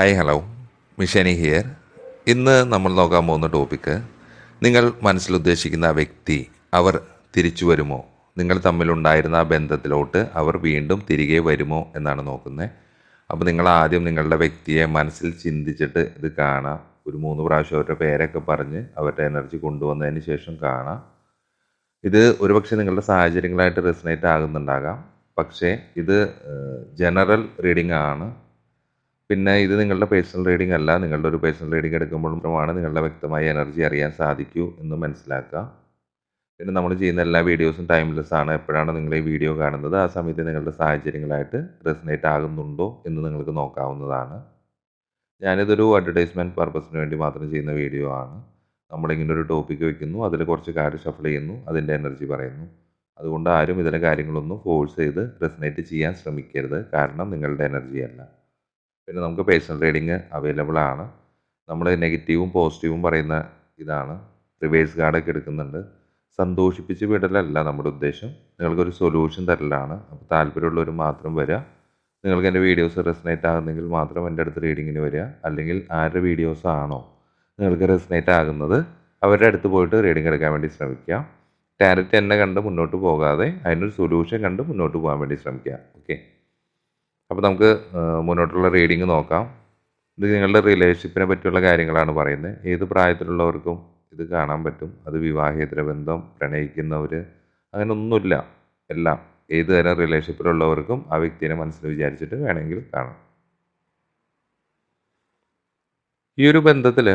Hi hello മിഷനി here ഇന്ന് നമ്മൾ നോക്കാൻ പോകുന്ന ടോപ്പിക്ക് നിങ്ങൾ മനസ്സിൽ ഉദ്ദേശിക്കുന്ന വ്യക്തി അവർ തിരിച്ചു വരുമോ? നിങ്ങൾ തമ്മിലുണ്ടായിരുന്ന ആ ബന്ധത്തിലോട്ട് അവർ വീണ്ടും തിരികെ വരുമോ എന്നാണ് നോക്കുന്നത്. അപ്പോൾ നിങ്ങൾ ആദ്യം നിങ്ങളുടെ വ്യക്തിയെ മനസ്സിൽ ചിന്തിച്ചിട്ട് ഇത് കാണാം. ഒരു മൂന്ന് പ്രാവശ്യം അവരുടെ പേരൊക്കെ പറഞ്ഞ് അവരുടെ എനർജി കൊണ്ടുവന്നതിന് ശേഷം കാണാം. ഇത് ഒരുപക്ഷെ നിങ്ങളുടെ സാഹചര്യങ്ങളായിട്ട് റെസിനേറ്റ് ആകുന്നുണ്ടാകാം. പക്ഷേ ഇത് ജനറൽ റീഡിംഗ് ആണ്. പിന്നെ ഇത് നിങ്ങളുടെ പേഴ്സണൽ റീഡിംഗ് അല്ല. നിങ്ങളുടെ ഒരു പേഴ്സണൽ റീഡിംഗ് എടുക്കുമ്പോൾ മാത്രമാണ് നിങ്ങളുടെ വ്യക്തമായ എനർജി അറിയാൻ സാധിക്കൂ എന്ന് മനസ്സിലാക്കുക. പിന്നെ നമ്മൾ ചെയ്യുന്ന എല്ലാ വീഡിയോസും ടൈംലെസ് ആണ്. എപ്പോഴാണ് നിങ്ങൾ ഈ വീഡിയോ കാണുന്നത്? ആ സമയത്ത് നിങ്ങളുടെ സാഹചര്യങ്ങളായിട്ട് റെസനേറ്റ് ആകുന്നുണ്ടോ എന്ന് നിങ്ങൾക്ക് നോക്കാവുന്നതാണ്. ഞാനിതൊരു അഡ്വർടൈസ്മെന്റ് പർപ്പസിന് വേണ്ടി മാത്രം ചെയ്യുന്ന വീഡിയോ ആണ്. നമ്മളിങ്ങനെ ഒരു ടോപ്പിക്ക് വെക്കുന്നു. അതിൽ കുറച്ച് കാര്യം ഷഫിൾ ചെയ്യുന്നു. അതിന്റെ എനർജി പറയുന്നു. അതുകൊണ്ട് ആരും ഇതിലെ കാര്യങ്ങളൊന്നും ഫോഴ്സ് ചെയ്ത് റെസനേറ്റ് ചെയ്യാൻ ശ്രമിക്കരുത്. കാരണം നിങ്ങളുടെ എനർജി അല്ല. പിന്നെ നമുക്ക് പേഴ്സണൽ റീഡിങ് അവൈലബിൾ ആണ്. നമ്മൾ നെഗറ്റീവും പോസിറ്റീവും പറയുന്ന ഇതാണ്. റിവേഴ്സ് കാർഡൊക്കെ എടുക്കുന്നുണ്ട്. സന്തോഷിപ്പിച്ച് വിടലല്ല നമ്മുടെ ഉദ്ദേശം. നിങ്ങൾക്കൊരു സൊല്യൂഷൻ തരലാണ്. അപ്പോൾ താല്പര്യമുള്ളവർ മാത്രം വരിക നിങ്ങൾക്ക് എന്റെ വീഡിയോസ് റെസനേറ്റ് ആകുന്നെങ്കിൽ മാത്രം എന്റെ അടുത്ത് റീഡിങ്ങിന് വരിക അല്ലെങ്കിൽ ആരുടെ വീഡിയോസ് ആണോ നിങ്ങൾക്ക് റെസനേറ്റ് ആകുന്നത് അവരുടെ അടുത്ത് പോയിട്ട് റീഡിംഗ് എടുക്കാൻ വേണ്ടി ശ്രമിക്കുക ടാരറ്റ് എന്നെ കണ്ട് മുന്നോട്ട് പോകാതെ അതിനൊരു സൊല്യൂഷൻ കണ്ട് മുന്നോട്ട് പോകാൻ വേണ്ടി ശ്രമിക്കുക ഓക്കെ അപ്പോൾ നമുക്ക് മുന്നോട്ടുള്ള റീഡിങ് നോക്കാം. ഇത് നിങ്ങളുടെ റിലേഷൻഷിപ്പിനെ പറ്റിയുള്ള കാര്യങ്ങളാണ് പറയുന്നത്. ഏത് പ്രായത്തിലുള്ളവർക്കും ഇത് കാണാൻ പറ്റും. അത് വിവാഹേതര ബന്ധം പ്രണയിക്കുന്നവർ അങ്ങനെ ഒന്നുമില്ല എല്ലാം. ഏത് തരം റിലേഷൻഷിപ്പിലുള്ളവർക്കും ആ വ്യക്തിനെ മനസ്സിൽ വിചാരിച്ചിട്ട് വേണമെങ്കിൽ കാണാം. ഈ ഒരു ബന്ധത്തിൽ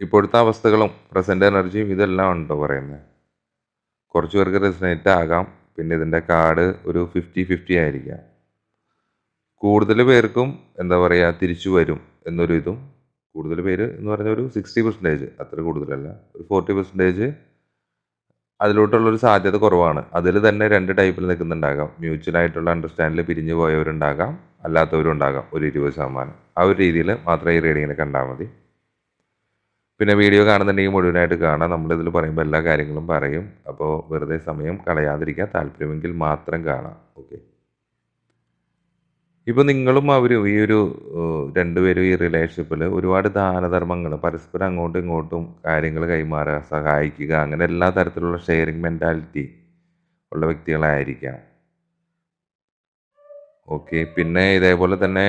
ഇപ്പോഴത്തെ അവസ്ഥകളും പ്രസന്റ് എനർജിയും ഇതെല്ലാം ഉണ്ടോ പറയുന്നത്? കുറച്ച് പേർക്ക് റെസിനേറ്റ് ആകാം. പിന്നെ ഇതിന്റെ കാർഡ് ഒരു ഫിഫ്റ്റി ഫിഫ്റ്റി ആയിരിക്കാം. കൂടുതൽ പേർക്കും എന്താ പറയുക തിരിച്ചു വരും എന്നൊരു ഇതും കൂടുതൽ പേര് എന്ന് പറഞ്ഞാൽ ഒരു സിക്സ്റ്റി പെർസെന്റേജ് അത്ര കൂടുതലല്ല ഒരു ഫോർട്ടി പെർസെന്റേജ് അതിലോട്ടുള്ളൊരു സാധ്യത കുറവാണ്. അതിൽ തന്നെ രണ്ട് ടൈപ്പിൽ നിൽക്കുന്നുണ്ടാകാം. മ്യൂച്വൽ ആയിട്ടുള്ള അണ്ടർസ്റ്റാൻഡിൽ പിരിഞ്ഞു പോയവരുണ്ടാകാം അല്ലാത്തവരും ഉണ്ടാകാം ഒരു ഇരുപത് ശതമാനം. ആ ഒരു രീതിയിൽ മാത്രമേ ഈ റീഡിങ്ങിനെ കണ്ടാൽ മതി. പിന്നെ വീഡിയോ കാണുന്നുണ്ടെങ്കിൽ മുഴുവനായിട്ട് കാണാം. നമ്മളിതിൽ പറയുമ്പോൾ എല്ലാ കാര്യങ്ങളും പറയും. അപ്പോൾ വെറുതെ സമയം കളയാതിരിക്കാൻ താല്പര്യമെങ്കിൽ മാത്രം കാണാം. ഓക്കെ. ഇപ്പോൾ നിങ്ങളും അവരും ഈ ഒരു രണ്ടുപേരും ഈ റിലേഷൻഷിപ്പിൽ ഒരുപാട് ദാനധർമ്മങ്ങൾ പരസ്പരം അങ്ങോട്ടും ഇങ്ങോട്ടും കാര്യങ്ങൾ കൈമാറുക സഹായിക്കുക അങ്ങനെ എല്ലാ തരത്തിലുള്ള ഷെയറിങ് മെന്റാലിറ്റി ഉള്ള വ്യക്തികളായിരിക്കാം ഓക്കെ. പിന്നെ ഇതേപോലെ തന്നെ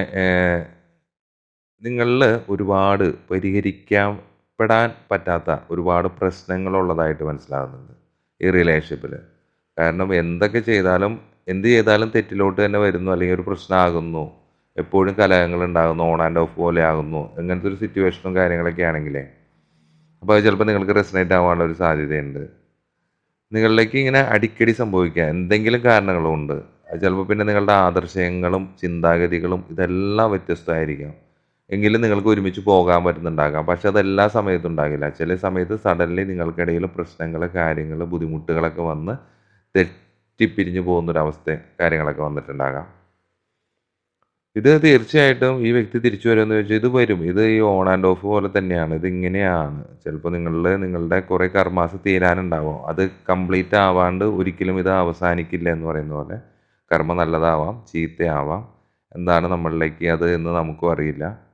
നിങ്ങളിൽ ഒരുപാട് പരിഹരിക്കപ്പെടാൻ പറ്റാത്ത ഒരുപാട് പ്രശ്നങ്ങളുള്ളതായിട്ട് മനസ്സിലാകുന്നുണ്ട് ഈ റിലേഷൻഷിപ്പിൽ കാരണം എന്തൊക്കെ ചെയ്താലും എന്ത് ചെയ്താലും തെറ്റിലോട്ട് തന്നെ വരുന്നു അല്ലെങ്കിൽ ഒരു പ്രശ്നമാകുന്നു എപ്പോഴും കലഹങ്ങൾ ഉണ്ടാകുന്നു ഓൺ ആൻഡ് ഓഫ് പോലെ ആകുന്നു. അങ്ങനത്തെ ഒരു സിറ്റുവേഷനും കാര്യങ്ങളൊക്കെ ആണെങ്കിലേ. അപ്പോൾ അത് ചിലപ്പോൾ നിങ്ങൾക്ക് റെസനേറ്റ് ആവാനുള്ള ഒരു സാധ്യതയുണ്ട്. നിങ്ങളിലേക്ക് ഇങ്ങനെ അടിക്കടി സംഭവിക്കുക എന്തെങ്കിലും കാരണങ്ങളുണ്ട് ചിലപ്പോൾ പിന്നെ നിങ്ങളുടെ ആദർശങ്ങളും ചിന്താഗതികളും ഇതെല്ലാം വ്യത്യസ്തമായിരിക്കാം. എങ്കിലും നിങ്ങൾക്ക് ഒരുമിച്ച് പോകാൻ പറ്റുന്നുണ്ടാകാം. പക്ഷെ അതെല്ലാ സമയത്തും ഉണ്ടാകില്ല. ചില സമയത്ത് സഡൻലി നിങ്ങൾക്കിടയിൽ പ്രശ്നങ്ങൾ കാര്യങ്ങൾ ബുദ്ധിമുട്ടുകളൊക്കെ വന്ന് തെറ്റിപ്പിരിഞ്ഞു പോകുന്നൊരവസ്ഥ കാര്യങ്ങളൊക്കെ വന്നിട്ടുണ്ടാകാം. ഇത് തീർച്ചയായിട്ടും ഈ വ്യക്തി തിരിച്ചു വരുമെന്ന് ചോദിച്ചാൽ ഇത് വരും. ഇത് ഈ ഓൺ ആൻഡ് ഓഫ് പോലെ തന്നെയാണ്. ഇത് ഇങ്ങനെയാണ്. ചിലപ്പോൾ നിങ്ങളിൽ നിങ്ങളുടെ കുറേ കർമാസ് തീരാനുണ്ടാവും. അത് കംപ്ലീറ്റ് ആവാണ്ട് ഒരിക്കലും ഇത് അവസാനിക്കില്ല എന്ന് പറയുന്ന പോലെ കർമ്മ നല്ലതാവാം ചീത്തയാവാം. എന്താണ് നമ്മളിലേക്ക് അത് എന്ന് നമുക്കും അറിയില്ല.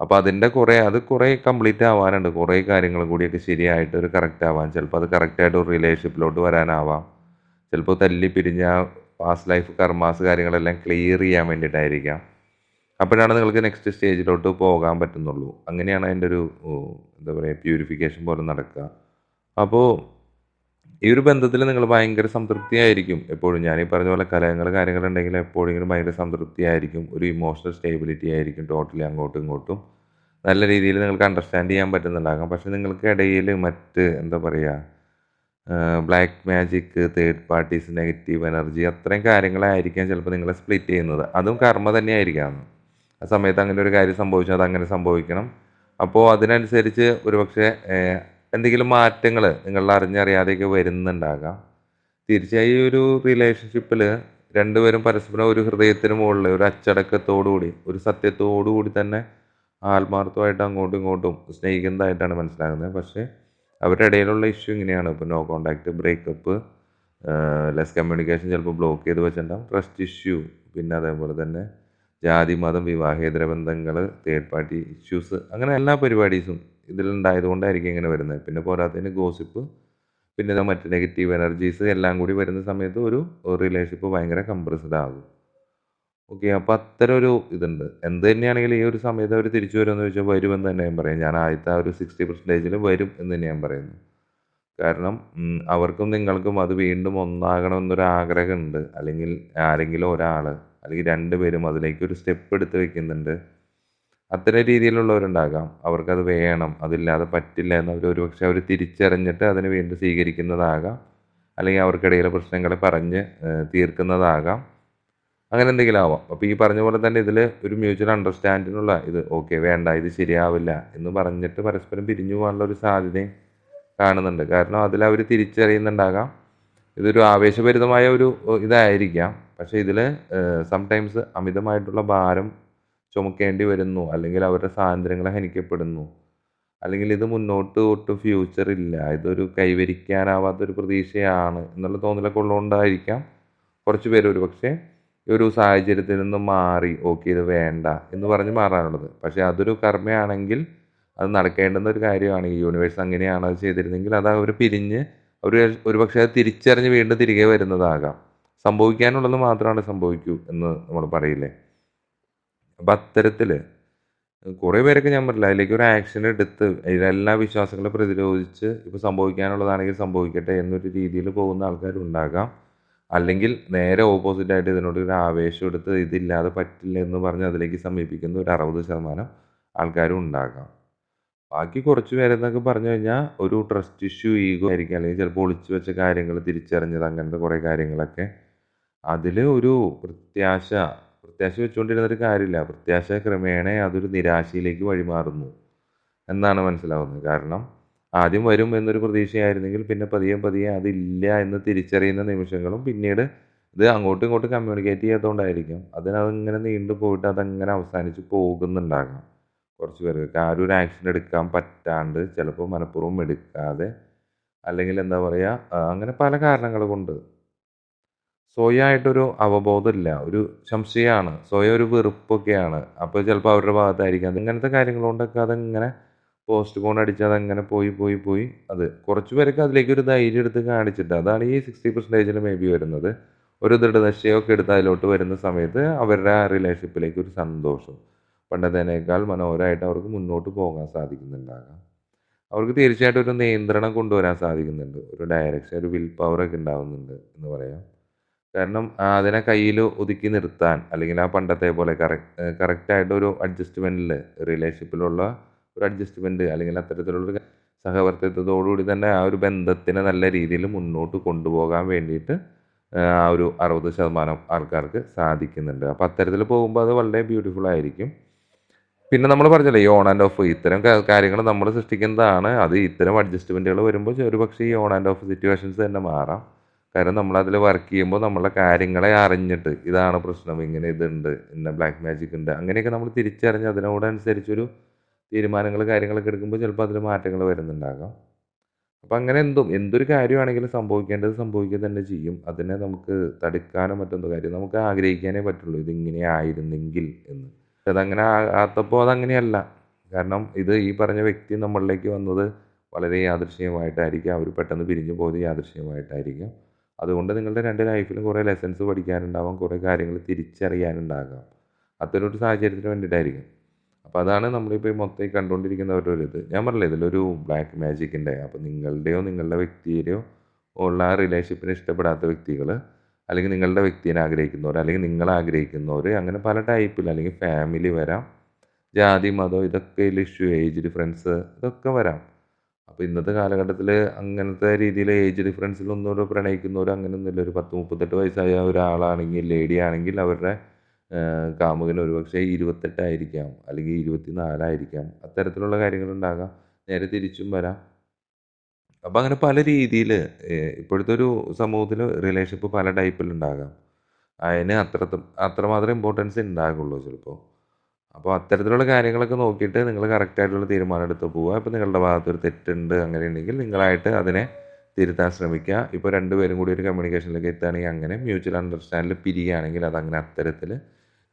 അപ്പോൾ അതിന്റെ കുറേ അത് കുറേ കംപ്ലീറ്റ് ആവാനുണ്ട്. കുറേ കാര്യങ്ങൾ കൂടിയൊക്കെ ശരിയായിട്ട് ഒരു കറക്റ്റ് ആവാൻ. ചിലപ്പോൾ അത് കറക്റ്റായിട്ട് ഒരു റിലേഷൻഷിപ്പിലോട്ട് വരാനാവാം. ചിലപ്പോൾ തല്ലി പിരിഞ്ഞ പാസ്റ്റ് ലൈഫ് കർമാസ് കാര്യങ്ങളെല്ലാം ക്ലിയർ ചെയ്യാൻ വേണ്ടിയിട്ടായിരിക്കാം. അപ്പോഴാണ് നിങ്ങൾക്ക് നെക്സ്റ്റ് സ്റ്റേജിലോട്ട് പോകാൻ പറ്റുന്നുള്ളൂ. അങ്ങനെയാണ് അതിന്റെ ഒരു എന്താ പറയുക പ്യൂരിഫിക്കേഷൻ പോലെ നടക്കുക. അപ്പോൾ ഈ ഒരു ബന്ധത്തിൽ നിങ്ങൾ ഭയങ്കര സംതൃപ്തിയായിരിക്കും എപ്പോഴും. ഞാൻ ഈ പറഞ്ഞ പോലെ കലഹങ്ങൾ കാര്യങ്ങളുണ്ടെങ്കിൽ എപ്പോഴെങ്കിലും ഭയങ്കര സംതൃപ്തിയായിരിക്കും. ഒരു ഇമോഷണൽ സ്റ്റേബിലിറ്റി ആയിരിക്കും ടോട്ടലി അങ്ങോട്ടും ഇങ്ങോട്ടും. നല്ല രീതിയിൽ നിങ്ങൾക്ക് അണ്ടർസ്റ്റാൻഡ് ചെയ്യാൻ പറ്റുന്നുണ്ടാകാം. പക്ഷെ നിങ്ങൾക്ക് ഇടയിൽ മറ്റ് എന്താ പറയുക black magic third parties negative energy അത്രയും കാര്യങ്ങളായിരിക്കാം ചിലപ്പോൾ നിങ്ങളെ സ്പ്ലിറ്റ് ചെയ്യുന്നത്. അതും കർമ്മ തന്നെയായിരിക്കാം. ആ സമയത്ത് അങ്ങനെ ഒരു കാര്യം സംഭവിച്ചാൽ അത് അങ്ങനെ സംഭവിക്കണം. അപ്പോൾ അതിനനുസരിച്ച് ഒരുപക്ഷെ എന്തെങ്കിലും മാറ്റങ്ങൾ നിങ്ങളുടെ അറിഞ്ഞറിയാതെയൊക്കെ വരുന്നുണ്ടാകാം. തീർച്ചയായും ഈ ഒരു റിലേഷൻഷിപ്പിൽ രണ്ടുപേരും പരസ്പരം ഒരു ഹൃദയത്തിന് മുകളിൽ ഒരു അച്ചടക്കത്തോടു കൂടി ഒരു സത്യത്തോടു കൂടി തന്നെ ആത്മാർത്ഥമായിട്ട് അങ്ങോട്ടും ഇങ്ങോട്ടും സ്നേഹിക്കുന്നതായിട്ടാണ് മനസ്സിലാകുന്നത്. പക്ഷേ അവരുടെ ഇടയിലുള്ള ഇഷ്യൂ ഇങ്ങനെയാണ്. ഇപ്പോൾ no contact breakup less communication ചിലപ്പോൾ ബ്ലോക്ക് ചെയ്ത് വെച്ചിട്ടുണ്ടാകും ട്രസ്റ്റ് ഇഷ്യൂ പിന്നെ അതേപോലെ തന്നെ ജാതി മതം വിവാഹേതര ബന്ധങ്ങൾ തേർഡ് പാർട്ടി ഇഷ്യൂസ് അങ്ങനെ എല്ലാ പരിപാടീസും ഇതിലുണ്ടായതുകൊണ്ടായിരിക്കും ഇങ്ങനെ വരുന്നത്. പിന്നെ പോരാത്തതിന് ഗോസിപ്പ് പിന്നെ മറ്റ് നെഗറ്റീവ് എനർജീസ് എല്ലാം കൂടി വരുന്ന സമയത്ത് ഒരു റിലേഷൻഷിപ്പ് ഭയങ്കര കംപ്രസ്ഡ് ആകും. ഓക്കെ അപ്പോൾ അത്തരം ഒരു ഇതുണ്ട്. എന്ത് തന്നെയാണെങ്കിലും ഈ ഒരു സമയത്ത് അവർ തിരിച്ചു വരുമെന്ന് ചോദിച്ചാൽ വരുമെന്ന് തന്നെ ഞാൻ പറയും ഞാൻ ആദ്യത്തെ ആ ഒരു സിക്സ്റ്റി പെർസെന്റേജിൽ വരും എന്ന് തന്നെ ഞാൻ പറയുന്നു കാരണം അവർക്കും നിങ്ങൾക്കും അത് വീണ്ടും ഒന്നാകണമെന്നൊരു ആഗ്രഹമുണ്ട്. അല്ലെങ്കിൽ ആരെങ്കിലും ഒരാൾ അല്ലെങ്കിൽ രണ്ടുപേരും അതിലേക്ക് ഒരു സ്റ്റെപ്പ് എടുത്ത് വെക്കുന്നുണ്ട്. അത്തരം രീതിയിലുള്ളവരുണ്ടാകാം. അവർക്കത് വേണം. അതില്ലാതെ പറ്റില്ല എന്ന് അവർ ഒരുപക്ഷെ അവർ തിരിച്ചറിഞ്ഞിട്ട് അതിന് വീണ്ടും സ്വീകരിക്കുന്നതാകാം. അല്ലെങ്കിൽ അവർക്കിടയിലെ പ്രശ്നങ്ങൾ പറഞ്ഞ് തീർക്കുന്നതാകാം. അങ്ങനെ എന്തെങ്കിലും ആവാം. അപ്പോൾ ഈ പറഞ്ഞ പോലെ തന്നെ ഇതിൽ ഒരു മ്യൂച്വൽ അണ്ടർസ്റ്റാൻഡിനുള്ള ഇത് ഓക്കെ വേണ്ട ഇത് ശരിയാവില്ല എന്ന് പറഞ്ഞിട്ട് പരസ്പരം പിരിഞ്ഞു പോകാനുള്ള ഒരു സാധ്യതയും കാണുന്നുണ്ട്. കാരണം അതിൽ അവർ തിരിച്ചറിയുന്നുണ്ടാകാം. ഇതൊരു ആവേശഭരിതമായ ഒരു ഇതായിരിക്കാം. പക്ഷേ ഇതിൽ സംടൈംസ് അമിതമായിട്ടുള്ള ഭാരം ചുമക്കേണ്ടി വരുന്നു. അല്ലെങ്കിൽ അവരുടെ സ്വാതന്ത്ര്യങ്ങളെ ഹനിക്കപ്പെടുന്നു. അല്ലെങ്കിൽ ഇത് മുന്നോട്ട് ഒട്ടും ഫ്യൂച്ചർ ഇല്ല. ഇതൊരു കൈവരിക്കാനാവാത്തൊരു പ്രതീക്ഷയാണ് എന്നുള്ള തോന്നലൊക്കെ ഉള്ളതുകൊണ്ടായിരിക്കാം കുറച്ച് പേര് ഒരു പക്ഷേ ഒരു സാഹചര്യത്തിൽ നിന്ന് മാറി. ഓക്കെ ഇത് വേണ്ട എന്ന് പറഞ്ഞ് മാറാനുള്ളത്. പക്ഷേ അതൊരു കർമ്മയാണെങ്കിൽ അത് നടക്കേണ്ടുന്ന ഒരു കാര്യമാണ്. ഈ യൂണിവേഴ്സ് അങ്ങനെയാണ് അത് ചെയ്തിരുന്നെങ്കിൽ അത് അവർ പിരിഞ്ഞ് അവർ ഒരുപക്ഷെ അത് തിരിച്ചറിഞ്ഞ് വീണ്ടും തിരികെ വരുന്നതാകാം. സംഭവിക്കാനുള്ളത് മാത്രമാണ് സംഭവിക്കൂ എന്ന് നമ്മൾ പറയില്ലേ? അപ്പം അത്തരത്തിൽ കുറേ പേരൊക്കെ ഞാൻ പറഞ്ഞില്ല അതിലേക്ക് ഒരു ആക്ഷൻ എടുത്ത് എല്ലാ വിശ്വാസങ്ങളെ പ്രതിരോധിച്ച് ഇപ്പോൾ സംഭവിക്കാനുള്ളതാണെങ്കിൽ സംഭവിക്കട്ടെ എന്നൊരു രീതിയിൽ പോകുന്ന ആൾക്കാരുണ്ടാകാം. അല്ലെങ്കിൽ നേരെ ഓപ്പോസിറ്റ് ആയിട്ട് ഇതിനോട് ഒരു ആവേശം എടുത്ത് ഇതില്ലാതെ പറ്റില്ല എന്ന് പറഞ്ഞ് അതിലേക്ക് സമീപിക്കുന്ന ഒരു അറുപത് ശതമാനം ആൾക്കാരും ഉണ്ടാകാം. ബാക്കി കുറച്ച് പേരെന്നൊക്കെ പറഞ്ഞു കഴിഞ്ഞാൽ ഒരു ട്രസ്റ്റ് ഇഷ്യൂ ഈഗോ ആയിരിക്കും. അല്ലെങ്കിൽ ചിലപ്പോൾ ഒളിച്ചു വെച്ച കാര്യങ്ങൾ തിരിച്ചറിഞ്ഞത് അങ്ങനത്തെ കുറേ കാര്യങ്ങളൊക്കെ. അതിൽ ഒരു പ്രത്യാശ പ്രത്യാശ വെച്ചുകൊണ്ടിരുന്നൊരു കാര്യമില്ല. പ്രത്യാശ ക്രമേണ അതൊരു നിരാശയിലേക്ക് വഴിമാറുന്നു എന്നാണ് മനസ്സിലാവുന്നത്. കാരണം ആദ്യം വരും എന്നൊരു പ്രതീക്ഷയായിരുന്നെങ്കിൽ പിന്നെ പതിയെ പതിയെ അതില്ല എന്ന് തിരിച്ചറിയുന്ന നിമിഷങ്ങളും പിന്നീട് ഇത് അങ്ങോട്ടും ഇങ്ങോട്ടും കമ്മ്യൂണിക്കേറ്റ് ചെയ്യാത്തതുകൊണ്ടായിരിക്കും അതിനതിങ്ങനെ നീണ്ടു പോയിട്ട് അതങ്ങനെ അവസാനിച്ച് പോകുന്നുണ്ടാകാം. കുറച്ച് പേർക്ക് ആരും ഒരു ആക്ഷൻ എടുക്കാൻ പറ്റാണ്ട് ചിലപ്പോൾ മനഃപൂർവം എടുക്കാതെ അല്ലെങ്കിൽ എന്താ പറയുക അങ്ങനെ പല കാരണങ്ങൾ കൊണ്ട് സ്വയമായിട്ടൊരു അവബോധമില്ല ഒരു സംശയമാണ് സ്വയം ഒരു വെറുപ്പൊക്കെയാണ്. അപ്പോൾ ചിലപ്പോൾ അവരുടെ ഭാഗത്തായിരിക്കാം. ഇങ്ങനത്തെ കാര്യങ്ങൾ കൊണ്ടൊക്കെ അതങ്ങനെ പോസ്റ്റ് കോൺ അടിച്ച് അതങ്ങനെ പോയി പോയി പോയി. അത് കുറച്ച് പേരൊക്കെ അതിലേക്ക് ഒരു ധൈര്യം എടുത്ത് കാണിച്ചിട്ട് അതാണ് ഈ സിക്സ്റ്റി പെർസെന്റേജിൽ മേ ബി വരുന്നത്. ഒരു ദൃഢനിശ്ചയമൊക്കെ എടുത്ത് അതിലോട്ട് വരുന്ന സമയത്ത് അവരുടെ ആ റിലേഷൻഷിപ്പിലേക്ക് ഒരു സന്തോഷം. പണ്ടത്തേനേക്കാൾ മനോഹരമായിട്ട് അവർക്ക് മുന്നോട്ട് പോകാൻ സാധിക്കുന്നുണ്ടാകാം. അവർക്ക് തീർച്ചയായിട്ടും ഒരു നിയന്ത്രണം കൊണ്ടുവരാൻ സാധിക്കുന്നുണ്ട്. ഒരു ഡയറക്ഷൻ ഒരു വിൽ പവറൊക്കെ ഉണ്ടാവുന്നുണ്ട് എന്ന് പറയാം. കാരണം അതിനെ കയ്യിൽ ഒതുക്കി നിർത്താൻ അല്ലെങ്കിൽ ആ പണ്ടത്തെ പോലെ കറക്റ്റ് കറക്റ്റായിട്ട് ഒരു അഡ്ജസ്റ്റ്മെന്റിൽ റിലേഷൻഷിപ്പിലുള്ള ഒരു അഡ്ജസ്റ്റ്മെന്റ് അല്ലെങ്കിൽ അത്തരത്തിലുള്ളൊരു സഹവർത്തിത്വത്തോടുകൂടി തന്നെ ആ ഒരു ബന്ധത്തിനെ നല്ല രീതിയിൽ മുന്നോട്ട് കൊണ്ടുപോകാൻ വേണ്ടിയിട്ട് ആ ഒരു അറുപത് ശതമാനം ആൾക്കാർക്ക് സാധിക്കുന്നുണ്ട്. അപ്പോൾ അത്തരത്തിൽ പോകുമ്പോൾ അത് വളരെ ബ്യൂട്ടിഫുൾ ആയിരിക്കും. പിന്നെ നമ്മൾ പറഞ്ഞല്ലോ ഈ ഓൺ ആൻഡ് ഓഫ് ഇത്തരം കാര്യങ്ങൾ നമ്മൾ സൃഷ്ടിക്കുന്നതാണ്. അത് ഇത്തരം അഡ്ജസ്റ്റ്മെന്റുകൾ വരുമ്പോൾ ഒരു പക്ഷേ ഈ ഓൺ ആൻഡ് ഓഫ് സിറ്റുവേഷൻസ് തന്നെ മാറാം. കാരണം നമ്മളതിൽ വർക്ക് ചെയ്യുമ്പോൾ നമ്മളെ കാര്യങ്ങളെ അറിഞ്ഞിട്ട് ഇതാണ് പ്രശ്നം ഇങ്ങനെ ഇതുണ്ട് ഇന്ന ബ്ലാക്ക് മാജിക് ഉണ്ട് അങ്ങനെയൊക്കെ നമ്മൾ തിരിച്ചറിഞ്ഞ് അതിനോടനുസരിച്ചൊരു തീരുമാനങ്ങൾ കാര്യങ്ങളൊക്കെ എടുക്കുമ്പോൾ ചിലപ്പോൾ അതിൽ മാറ്റങ്ങൾ വരുന്നുണ്ടാകാം. അപ്പം അങ്ങനെ എന്തും എന്തൊരു കാര്യമാണെങ്കിലും സംഭവിക്കേണ്ടത് സംഭവിക്കുക തന്നെ ചെയ്യും. അതിനെ നമുക്ക് തടുക്കാനോ മറ്റൊന്നും കാര്യം നമുക്ക് ആഗ്രഹിക്കാനേ പറ്റുള്ളൂ ഇതിങ്ങനെ ആയിരുന്നെങ്കിൽ എന്ന്. അതങ്ങനെ ആത്തപ്പോൾ അതങ്ങനെയല്ല. കാരണം ഇത് ഈ പറഞ്ഞ വ്യക്തി നമ്മളിലേക്ക് വന്നത് വളരെ യാദൃശ്യമായിട്ടായിരിക്കും അവർ പെട്ടെന്ന് പിരിഞ്ഞു പോയത് യാദൃശ്യമായിട്ടായിരിക്കും അതുകൊണ്ട് നിങ്ങളുടെ രണ്ട് ലൈഫിലും കുറേ ലെസൺസ് പഠിക്കാനുണ്ടാവാം കുറേ കാര്യങ്ങൾ തിരിച്ചറിയാനുണ്ടാകാം. അത്തരം ഒരു സാഹചര്യത്തിന് വേണ്ടിയിട്ടായിരിക്കും. അപ്പോൾ അതാണ് നമ്മളിപ്പോൾ ഈ മൊത്തം കണ്ടുകൊണ്ടിരിക്കുന്നവരുടെ ഒരു ഇത്. ഞാൻ പറഞ്ഞില്ലേ ഇതിലൊരു ബ്ലാക്ക് മാജിക്കിന്റെ അപ്പോൾ നിങ്ങളുടെയോ നിങ്ങളുടെ വ്യക്തിയുടെയോ ഉള്ള ആ റിലേഷൻഷിപ്പിനെ ഇഷ്ടപ്പെടാത്ത വ്യക്തികൾ അല്ലെങ്കിൽ നിങ്ങളുടെ വ്യക്തിനെ ആഗ്രഹിക്കുന്നവർ അല്ലെങ്കിൽ നിങ്ങൾ ആഗ്രഹിക്കുന്നവർ അങ്ങനെ പല ടൈപ്പിൽ അല്ലെങ്കിൽ ഫാമിലി വരാം ജാതി മതം ഇതൊക്കെ ഇഷ്യൂ ഏജ് ഡിഫറൻസ് ഇതൊക്കെ വരാം. അപ്പോൾ ഇന്നത്തെ കാലഘട്ടത്തിൽ അങ്ങനത്തെ രീതിയിൽ ഏജ് ഡിഫറൻസിലൊന്നും ഒരു പ്രണയിക്കുന്നവർ അങ്ങനെയൊന്നുമില്ല. ഒരു പത്ത് മുപ്പത്തെട്ട് വയസ്സായ ഒരാളാണെങ്കിൽ ലേഡി ആണെങ്കിൽ അവരുടെ കാമുകന് ഒരുപക്ഷെ ഇരുപത്തെട്ടായിരിക്കാം അല്ലെങ്കിൽ ഇരുപത്തി നാലായിരിക്കാം അത്തരത്തിലുള്ള കാര്യങ്ങളുണ്ടാകാം. നേരെ തിരിച്ചും വരാം. അപ്പം അങ്ങനെ പല രീതിയിൽ ഇപ്പോഴത്തെ ഒരു സമൂഹത്തിൽ റിലേഷൻഷിപ്പ് പല ടൈപ്പിലുണ്ടാകാം അതിന് അത്ര അത്രമാത്രം ഇമ്പോർട്ടൻസ് ഉണ്ടാകുള്ളൂ ചിലപ്പോൾ അപ്പോൾ അത്തരത്തിലുള്ള കാര്യങ്ങളൊക്കെ നോക്കിയിട്ട് നിങ്ങൾ കറക്റ്റായിട്ടുള്ള തീരുമാനം എടുത്ത് പോവുക. ഇപ്പോൾ നിങ്ങളുടെ ഭാഗത്തൊരു തെറ്റുണ്ട് അങ്ങനെ ഉണ്ടെങ്കിൽ നിങ്ങളായിട്ട് അതിനെ തിരുത്താൻ ശ്രമിക്കുക. ഇപ്പോൾ രണ്ടുപേരും കൂടി ഒരു കമ്മ്യൂണിക്കേഷനിലേക്ക് എത്തുകയാണെങ്കിൽ അങ്ങനെ മ്യൂച്വൽ അണ്ടർസ്റ്റാൻഡിൽ പിരിയുകയാണെങ്കിൽ അതങ്ങനെ അത്തരത്തിൽ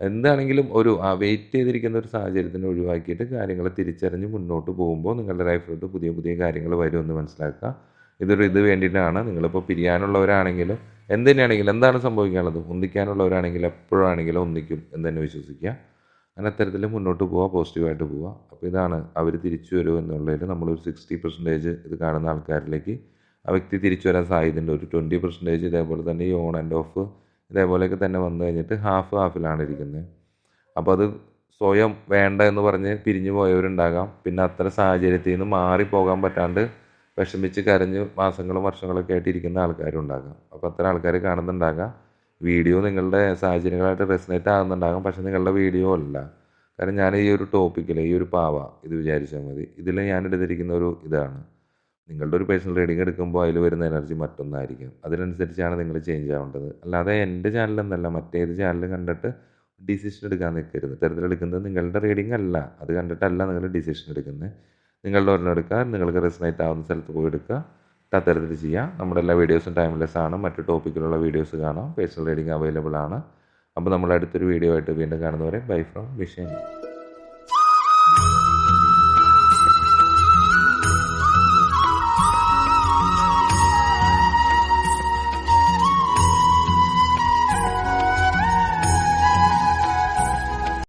എന്താണെങ്കിലും ഒരു വെയിറ്റ് ചെയ്തിരിക്കുന്ന ഒരു സാഹചര്യത്തിനെ ഒഴിവാക്കിയിട്ട് കാര്യങ്ങൾ തിരിച്ചറിഞ്ഞ് മുന്നോട്ട് പോകുമ്പോൾ നിങ്ങളുടെ ലൈഫിലോട്ട് പുതിയ പുതിയ കാര്യങ്ങൾ വരുമെന്ന് മനസ്സിലാക്കുക. ഇതൊരു ഇത് വേണ്ടിയിട്ടാണ് നിങ്ങളിപ്പോൾ പിരിയാനുള്ളവരാണെങ്കിലും എന്ത് എന്താണ് സംഭവിക്കാനുള്ളത്? ഒന്നിക്കാനുള്ളവരാണെങ്കിലും എപ്പോഴാണെങ്കിലും ഒന്നിക്കും എന്ന് തന്നെ വിശ്വസിക്കുക. അങ്ങനെ അത്തരത്തിൽ മുന്നോട്ട് പോവുക പോസിറ്റീവായിട്ട് പോവുക. അപ്പോൾ ഇതാണ് അവർ തിരിച്ചു വരുമോ എന്നുള്ളതിൽ നമ്മളൊരു സിക്സ്റ്റി പെർസെന്റേജ് ഇത് കാണുന്ന ആൾക്കാരിലേക്ക് ആ വ്യക്തി തിരിച്ചു വരാൻ സാധ്യതയുണ്ട്. ഒരു ട്വന്റി പെർസെന്റേജ് ഇതേപോലെ തന്നെ ഈ ഓൺ ആൻഡ് ഓഫ് ഇതേപോലെയൊക്കെ തന്നെ വന്നു കഴിഞ്ഞിട്ട് ഹാഫ് ഹാഫിലാണ് ഇരിക്കുന്നത് അപ്പോൾ അത് സ്വയം വേണ്ട എന്ന് പറഞ്ഞ് പിരിഞ്ഞു പോയവരുണ്ടാകാം. പിന്നെ അത്തരം സാഹചര്യത്തിൽ നിന്ന് മാറിപ്പോകാൻ പറ്റാണ്ട് വിഷമിച്ച് കരഞ്ഞ് മാസങ്ങളും വർഷങ്ങളൊക്കെ ആയിട്ട് ഇരിക്കുന്ന ആൾക്കാരും ഉണ്ടാകാം അപ്പോൾ അത്തരം ആൾക്കാർ കാണുന്നുണ്ടാകാം. വീഡിയോ നിങ്ങളുടെ സാഹചര്യങ്ങളായിട്ട് റെസിനേറ്റ് ആകുന്നുണ്ടാകാം. പക്ഷെ നിങ്ങളുടെ വീഡിയോ അല്ല. കാരണം ഞാൻ ഈ ഒരു ടോപ്പിക്കിൽ ഈ ഒരു പാവ ഇത് വിചാരിച്ചാൽ മതി. ഇതിൽ ഞാൻ എടുത്തിരിക്കുന്ന ഒരു ഇതാണ്. നിങ്ങളുടെ ഒരു പേഴ്സണൽ റീഡിങ് എടുക്കുമ്പോൾ അതിൽ വരുന്ന എനർജി മറ്റൊന്നായിരിക്കും. അതിനനുസരിച്ചാണ് നിങ്ങൾ ചേഞ്ച് ആവേണ്ടത്. അല്ലാതെ എന്റെ ചാനലെന്നല്ല മറ്റേത് ചാനൽ കണ്ടിട്ട് ഡിസിഷൻ എടുക്കാൻ നിൽക്കരുത് ഇത്തരത്തിലെടുക്കുന്നത് നിങ്ങളുടെ റീഡിംഗ് അല്ല. അത് കണ്ടിട്ടല്ല നിങ്ങൾ ഡിസിഷൻ എടുക്കുന്നത് നിങ്ങളുടെ ഒരെണ്ണം എടുക്കുക നിങ്ങൾക്ക് റെസിനേറ്റ് ആവുന്ന സ്ഥലത്ത് പോയി എടുക്കുക. അത്തരത്തിൽ ചെയ്യാം നമ്മുടെ എല്ലാ വീഡിയോസും ടൈംലെസ് ആണ്. മറ്റു ടോപ്പിക്കിലുള്ള വീഡിയോസ് കാണാം. പേഴ്സണൽ റീഡിംഗ് അവൈലബിൾ ആണ്. അപ്പോൾ നമ്മൾ അടുത്തൊരു വീഡിയോ ആയിട്ട് വീണ്ടും കാണുന്നവരെ ബൈ ഫ്രം വിഷയം